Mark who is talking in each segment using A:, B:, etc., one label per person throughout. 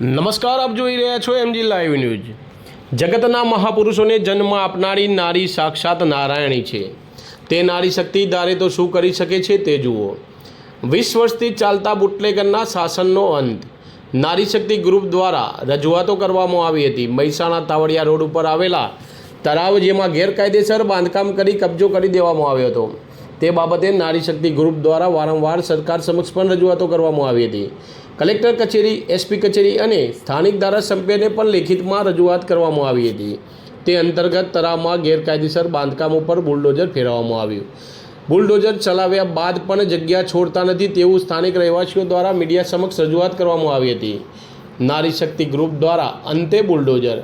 A: નમસ્કાર, આપ જોઈ રહ્યા છો એમજી લાઈવ ન્યૂઝ જગતના મહાપુરુષોને જન્મ આપનારી નારી સાક્ષાત નારાયણી છે. તે નારી શક્તિ ધારે તો શું કરી શકે છે તે જુઓ. વીસ વર્ષથી ચાલતા બુટલેગરના શાસનનો અંત. નારી શક્તિ ગ્રુપ દ્વારા રજૂઆતો કરવામાં આવી હતી. મહેસાણા તાવડિયા રોડ ઉપર આવેલા તળાવ જેમાં ગેરકાયદેસર બાંધકામ કરી કબજો કરી દેવામાં આવ્યો હતો. તે બાબતે નારી શક્તિ ગ્રુપ દ્વારા વારંવાર સરકાર સમક્ષ પણ રજૂઆતો કરવામાં આવી હતી. કલેક્ટર કચેરી, એસપી કચેરી અને સ્થાનિક ધારાસભ્યને પણ લેખિતમાં રજૂઆત કરવામાં આવી હતી. તે અંતર્ગત તરાવમાં ગેરકાયદેસર બાંધકામ ઉપર બુલડોઝર ફેરવવામાં આવ્યું. બુલડોઝર ચલાવ્યા બાદ પણ જગ્યા છોડતા નથી તેવું સ્થાનિક રહેવાસીઓ દ્વારા મીડિયા સમક્ષ રજૂઆત કરવામાં આવી હતી. નારી શક્તિ ગ્રુપ દ્વારા અંતે બુલડોઝર.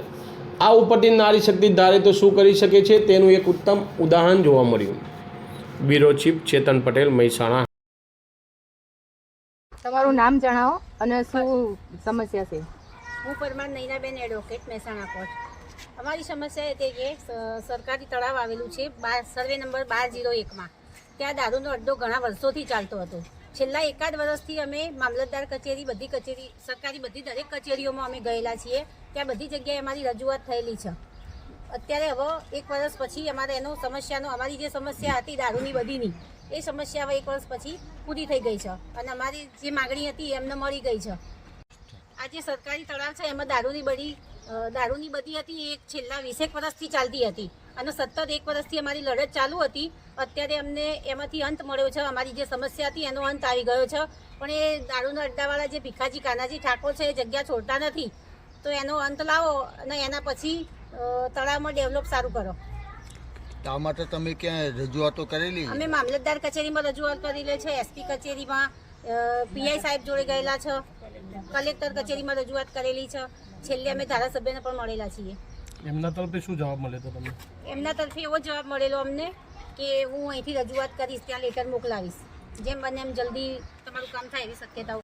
A: આ ઉપરથી નારી શક્તિ ધારે તો શું કરી શકે છે તેનું એક ઉત્તમ ઉદાહરણ જોવા મળ્યું. Bureau chief Chetan Patel, Mehsana.
B: તમારું નામ જણાવો અને શું સમસ્યા છે?
C: હું પરમાર નૈનાબેન એડવોકેટ મહેસાણા કોર્ટ અમારી સમસ્યા એ કે સરકારી તળાવ આવેલું છે બાર સર્વે નંબર બાર જીરો એકમાં. ત્યાં દારૂનો અડ્ડો ઘણા વર્ષોથી ચાલતો હતો. છેલ્લા એકાદ વર્ષથી અમે મામલતદાર કચેરી, બધી કચેરી, સરકારી બધી દરેક કચેરીઓમાં અમે ગયેલા છીએ. ત્યાં બધી જગ્યાએ અમારી રજૂઆત થયેલી છે. અત્યારે હવે એક વર્ષ પછી અમારે એનો સમસ્યાનો, અમારી જે સમસ્યા હતી દારૂની બધીની, એ સમસ્યા હવે એક વર્ષ પછી પૂરી થઈ ગઈ છે. અને અમારી જે માગણી હતી એમને મળી ગઈ છે. આ જે સરકારી તળાવ છે, એમાં દારૂની બધી દારૂની બધી હતી, એ છેલ્લા વીસેક વર્ષથી ચાલતી હતી. અને સતત એક વર્ષથી અમારી લડત ચાલુ હતી. અત્યારે અમને એમાંથી અંત મળ્યો છે. અમારી જે સમસ્યા હતી, એનો અંત આવી ગયો છે. પણ એ દારૂના અડ્ડાવાળા જે ભીખાજી કાનાજી ઠાકોર છે, એ જગ્યા છોડતા નથી. તો એનો અંત લાવો અને એના પછી તળાવમાં ડેવલપ સારું કરો.
D: આ માટે તમે ક્યાં રજૂઆતો કરેલી?
C: અમે મામલતદાર કચેરીમાં રજૂઆત કરેલી છે એસપી કચેરીમાં પીઆઈ સાહેબ જોડે ગયેલા છે કલેક્ટર કચેરીમાં રજૂઆત કરેલી છે. છેલ્લે અમે ધારાસભ્યને પણ મળેલા છીએ.
A: એમના તરફથી શું જવાબ મળે તો તમને?
C: એમના તરફે એવો જવાબ મળેલો અમને કે હું અહીંથી રજૂઆત કરીશ ત્યાં લેટર મોકલાવીશ. જેમ બને એમ જલ્દી તમારું કામ થાય એવી શક્યતાઓ